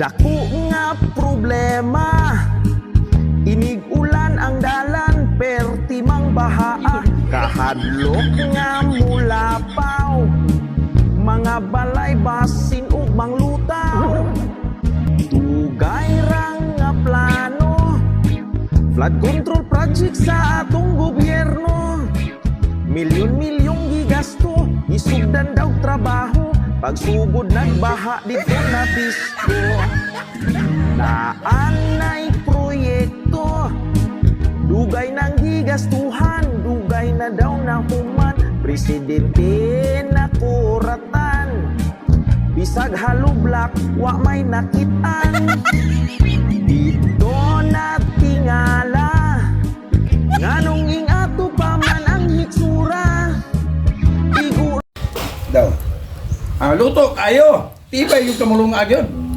Dako nga problema. Inig ulan ang dalan Pertimang bahaa Kahadlok nga mulapaw Mga balay basin ug manglutaw Dugay rang nga plano. Flood control project sa atong gobyerno. Milyon-milyong gigasto Isugdan daw trabaho. Pagsugod nagbaha dito na Naanay proyekto Dugay ng gigastuhan Dugay na daw na human Presidente na kuratan Bisag halublak Wa may nakitaan Dito na tingala Nganong ing ato pa man ang hitsura Daw. Ah, luto kayo. Tibay yung kamulong agyon.